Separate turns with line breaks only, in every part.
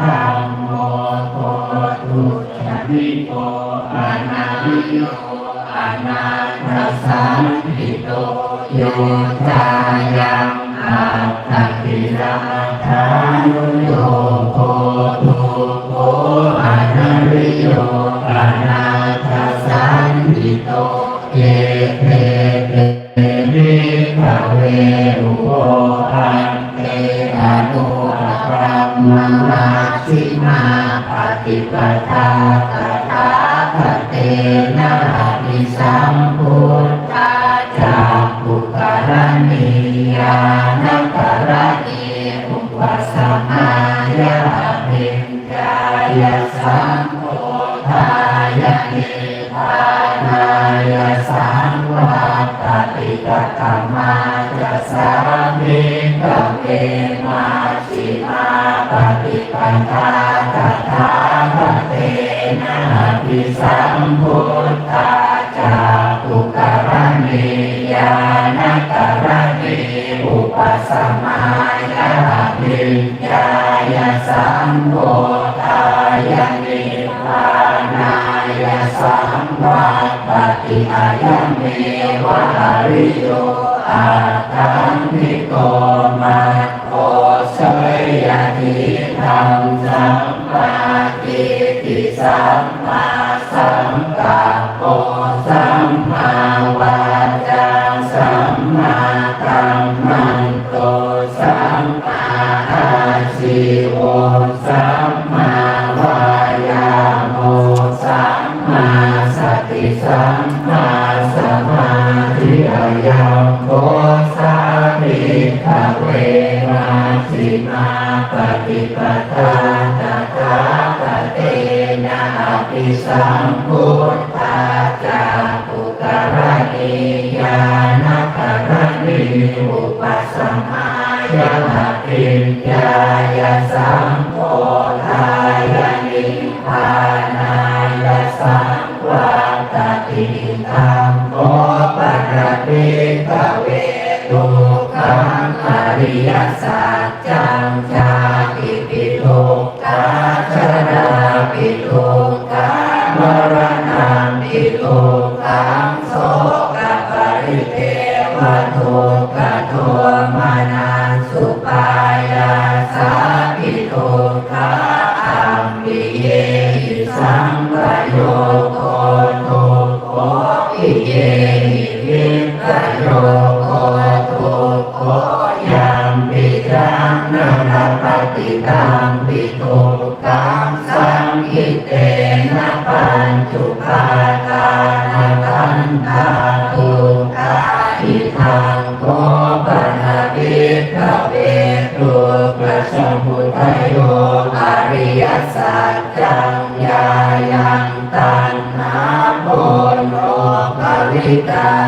คัมโมโพตุชนิโกอานาวิโยอานาทัสสัมปิโตโยจายังอาตติราธานุโยโพตุโกอานาวิโยอานาทัสสัมปิโตเยเตเตเมิภเวอุโภอันเตอนุ ปปัมมังราชิมาปฏิปทาตถาคเตนะภิสัมพุทธาจากุกรณียานกรณีอุปสมายามินกายสัมโพธายะเนทานายสังวาตติกตมาจะสามิกเวมา มาปฏิปันธาตถาคเตนะภิสัมพุทธาจากปุกรณียานกรณีอุปสมายามิญญายสัมโพธายนิพพานายสัมวัตติอายมเมวะหาริโยอาตังนิโกมา สยยติธรรมสัมปาทิติสัมมาสัมปา ภิสัมพุทธาจากปุกรณียานักรณีอุปสัมายาปิญญายสัมโพธายานิพานายสัมวาตติธรรมโมปะระเตกเวตุขังอริยสัจจัง งสังคิเตนะปัญจุปาทานาคันธาตุกาอิทังโกปนาปิกเวตุปัสสะพุทธโยอริยสัจจังยายังตันนาโพโนภวิตา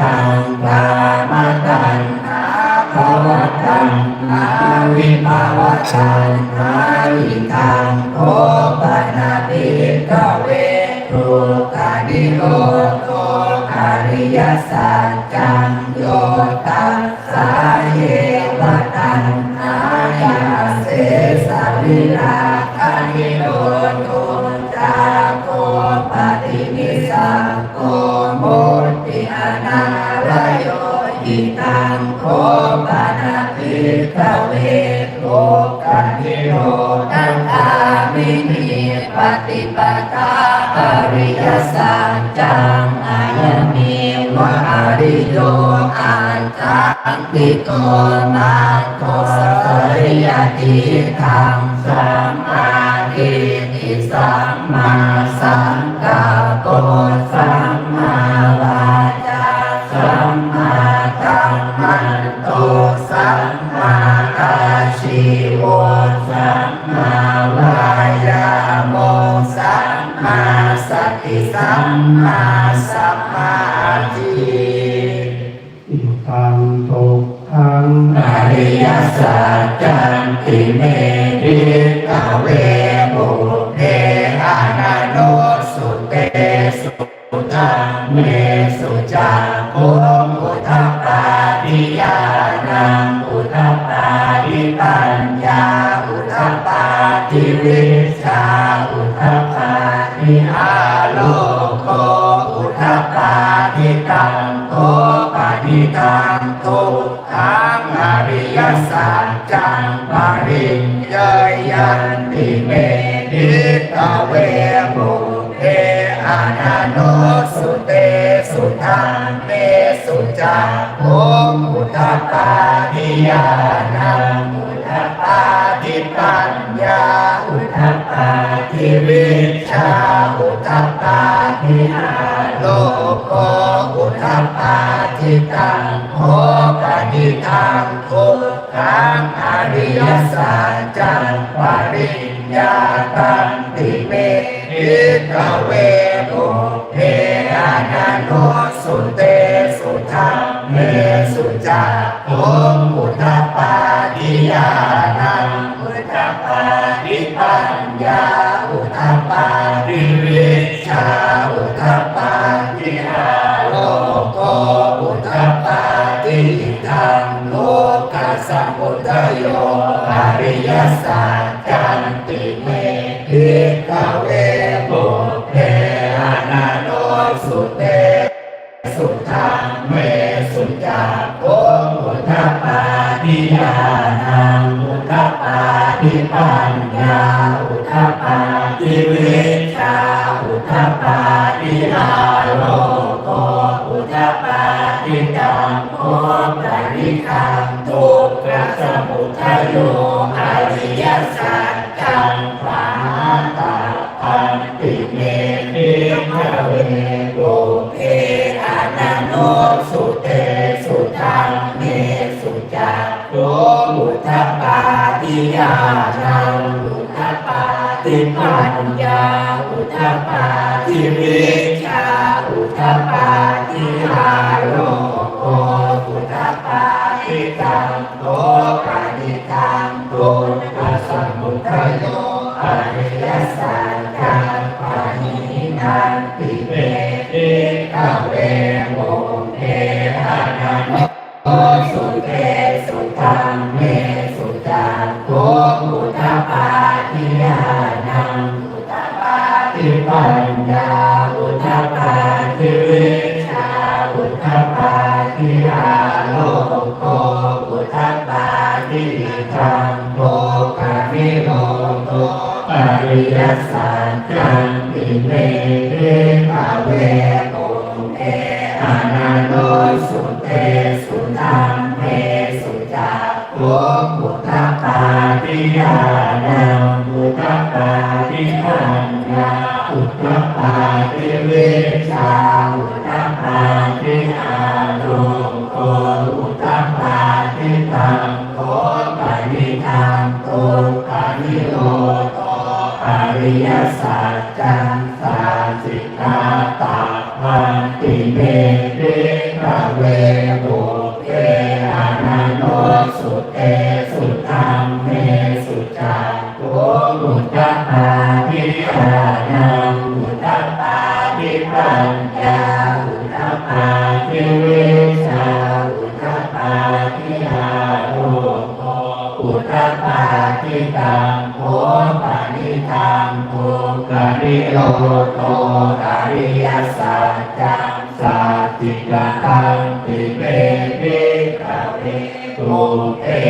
ทางกามตัณหาภวตัณหาวิภาวตัณหาอิทังโคปนาปิกเวทุกานิโรโตอริยสัจจังโยตัสสาเยวตัณหายาเสสวิราคานิโร ธิโรตังอามินิปฏิปทาอริยสัจจังอายเมวะอริโยอันตังติโกมาโตสริยติธรรมสัมมาทิฏฐิสัมมาสังกัปโป
ตั
ง
โกปาติตังทุกขังอริยสัจจังปริญเยยันติเมติตเวบุเพอานาโนสุเตสุทังเมสุจักโอมุทปปาทิยานัง อุทปปาทิปัญญาอุทปปาทิวิชาอุทปปาทิอาโลโกอุทปปาทิตังโหปฏิทังทุกขังอริยสัจจังปริญญาตันติเมติกเวทุเพอานาโนสุเตสุทังเมสุจักโอมุทปา ทิยานังอุทปาทิปัญญาอุทปาทิวิชาอุทปาทิอาโลโกอุทปาทิทังโลกัสสมุทโยอริยสัจจันติเมพิกเวปุเพอานาโนสุเตสุทังเมสุจักโกมุทปาทิยาาทิปัญญาอุทปาทิวิชาอุทปาทิอาโลโกอุทปาทิตังโอปริคังทุกขสมุทัยโยอริยสัจจังปาตาอันติเมติภเวโกเพอานโนสุ ทิยานังอุทปาทิปัญญาอุทปาทิวิชาอุทปาทิอาโลโกอุทปาทิตังโกปานิตังโกปัสสมุทัยโยอริยสัจจังปานินันติเมติกเวโมเทอานาโนโอสุเตสุตังเม ยสัจจันติเมติภเวโกเออานาโนสุเตสุทังเมสุจักโกมุทปาทิยานังมุทปาทิปัญญาอุทปาทิเวชาอุทปาทิอาโลโกอุทปาทิตังโก ริยสัจจัง ตุเ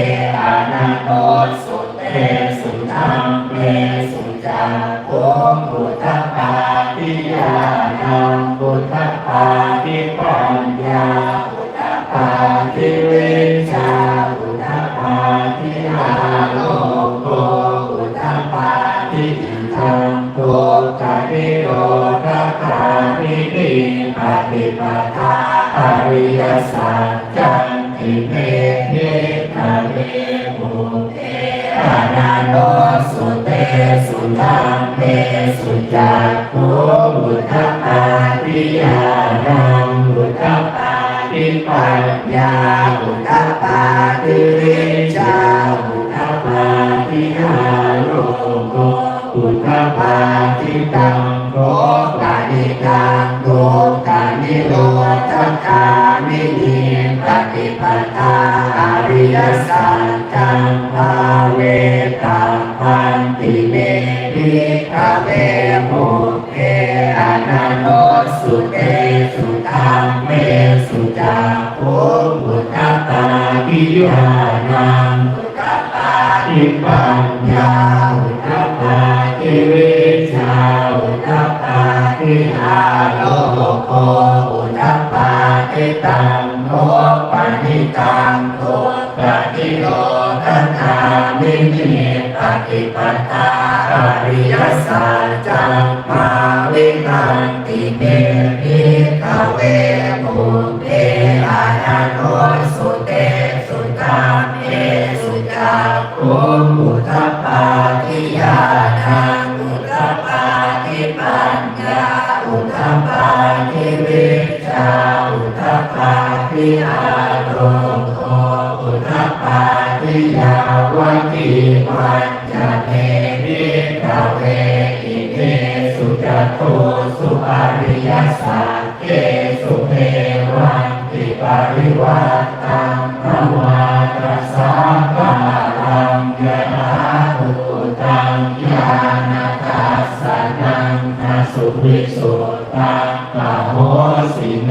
ญญาบุทธปาติริจาบุทธปาติหาโลโกบุทธปาติตังโกกานิกังโกกานิโรธคามินีปฏิปทาอริยสัจจังภาเวตังพันติเมพิขเวมุ เกอนันโนสุเตสุธังเมสุจักขุบุทธปาปิยานังบุทธปาติปัญญาบุทธปาติวิชาบุทธปาติอาโลโกบุทธปาติตังโนปณิตังโนปฏิโลกัคา มินิปฏิปทาอริยสัจจังมาวิคันติเมพิขเวมุเตอานาโนสุเตสุตังเมสุจักขุบุทธปาทิยานังุทธปาทิปัญญาบุทธปาทิวิชาบุทธปาทิอาาวติปัญญาเทวิกเวอิเทสุจโตสุอริยสัจเกสุเทวันติปริวัตตังพระวาตสาภาลังยะถาภูตังญาณทัสสนังทัสสุวิสุตตังปะโหสิเม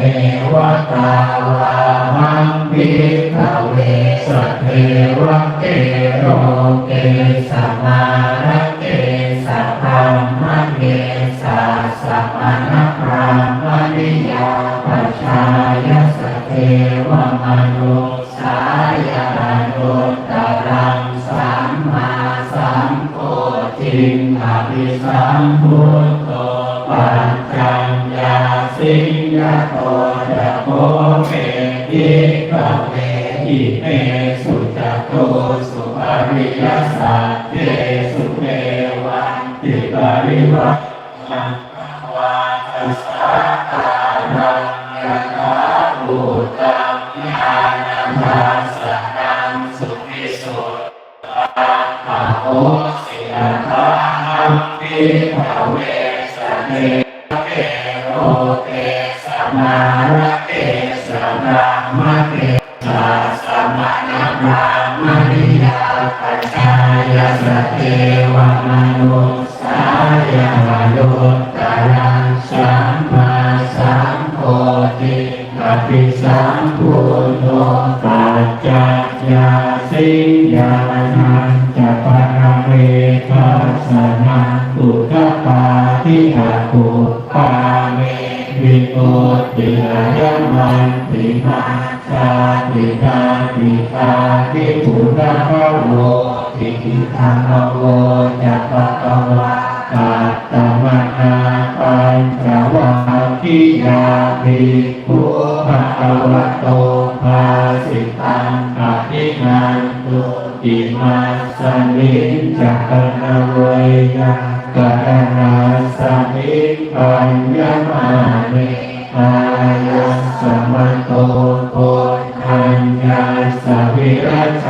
วตาวาหังพิขเว สัทเทวะเกโรเกสัมมาระเกสัพพมะเกสัสสะมณพรามณิยาปัชายสทเทวมนุสายานุตรังสัมมาสัมโพธิงอภิสัมพุทโตปัญจัญญาสิงยโตจะโพเกยิกเว อิเมสุจโตสุปริยสัตเตสุเมวันติปริวัต จจัญญาสิยานันจะปรเวทัสสนังอุทธปาทิอาภูปาเมวิโกติลายมันติมาชาติกาติกาทิปุระภะโวติทิธรรมโวจะปะกวา ตัตตมนาปัญจวัคคียาภิกขุภะคะวะโตภาสิตังอภินันตุอิมาสมิจจกนะเวยกะนาสมิปัญญมาเมอายัสสมโตโพธัญญาสวิรัช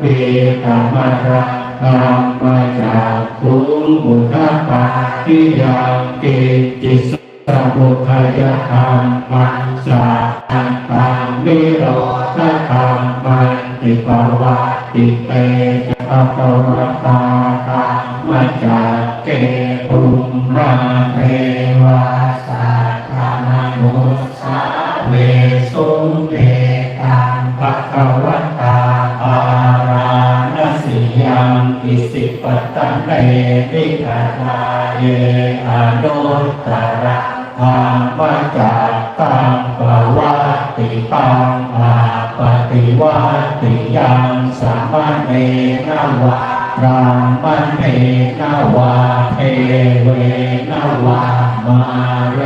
ปิตมระ ธรรมาจากคุงบุทธปาทิยังกิจิสสัพพยธรรมมันสาอันตังนิโรธธรรมมันติปวาติเตจะปะปวตาธรรมาจากเกปุมมาเทวาสัทธามนุสาเวสุเตตังปะคะวะตาอา ยัมอิสิปตังเนวิทตาเยอนุตตระธารมจากตังปวัติตังอาปฏิวัติยังสามมาเนนวารามเนนวาเทเวนาวามาเร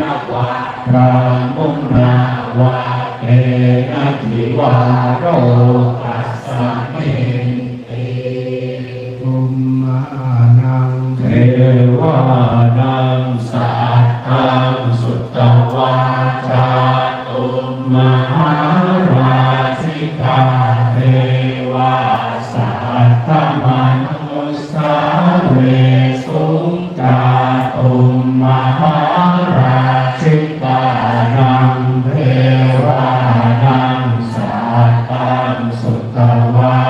นาวารามุนาวาเอนจิวาโรอัสสะเม วานังสัตตังสุตตวาจาตุมหาราชิกาเทวาสัตตมนุสาเวสุงกาตุมหาราชิกานังเทวานังสัตตังสุตตวา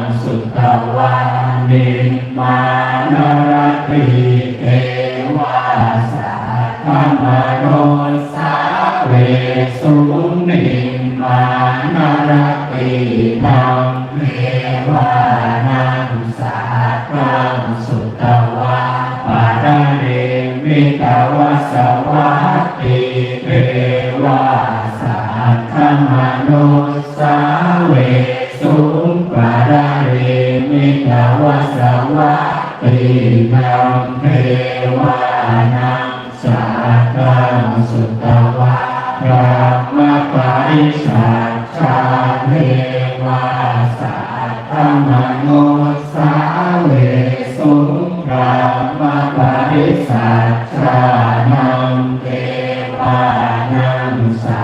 งสุตวันิมานรติเทวาสาธรมโรสาเวสุนิมานรติธรรมเทวานังสาธรมสุตวะปาราเมิตวสวัติเทวาสาธรมโรสา นวสวะตินังเทวานังสาตัสุตวะพระมาปะริสัชาเทวาสัตธมโนสาเวสุพระมาปะริสัชานังเทวานังสา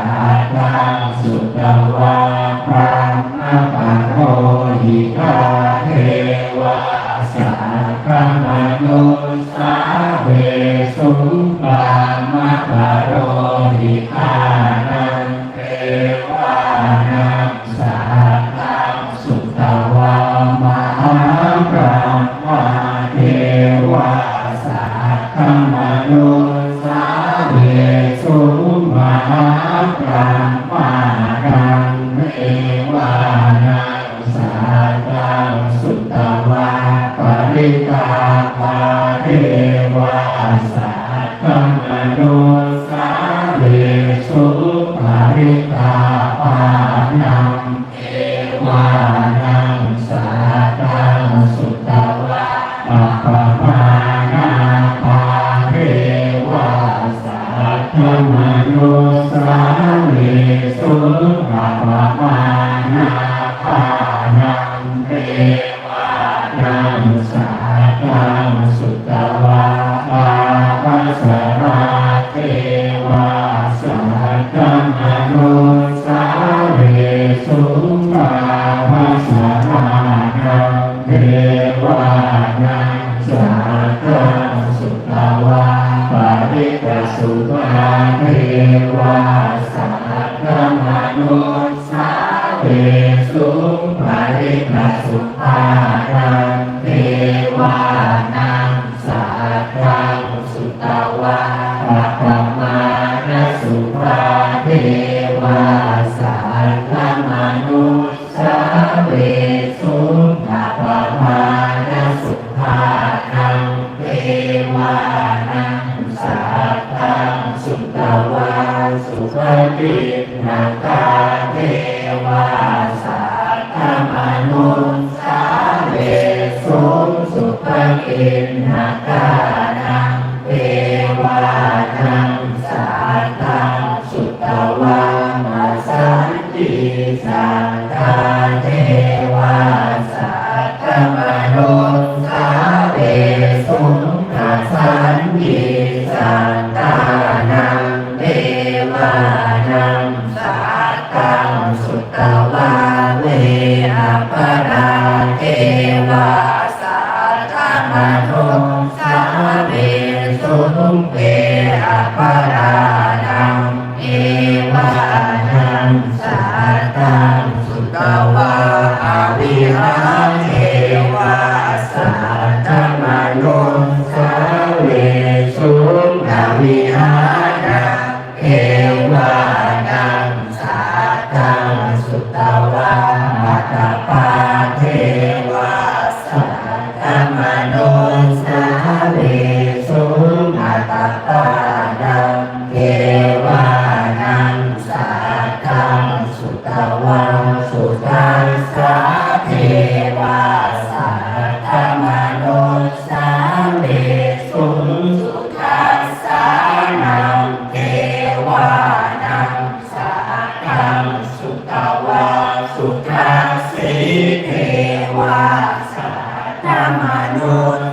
ธรรมนุน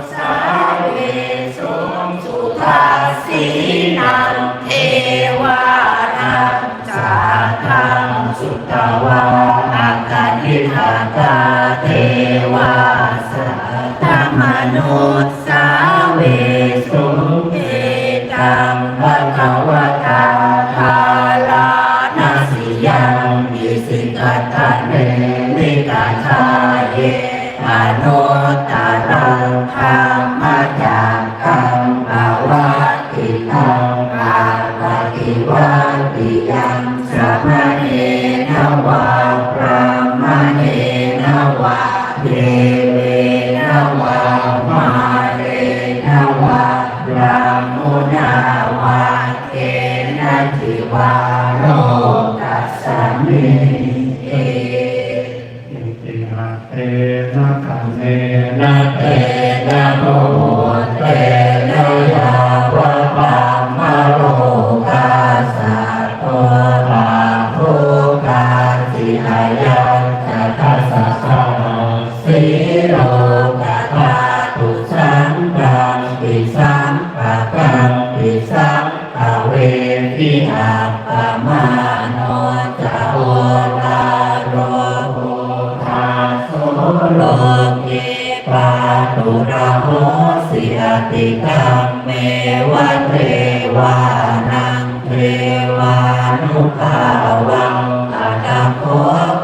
ปาตุระโหสิยติกัมเมวะเทวานังเทวานุภาวังอาตโค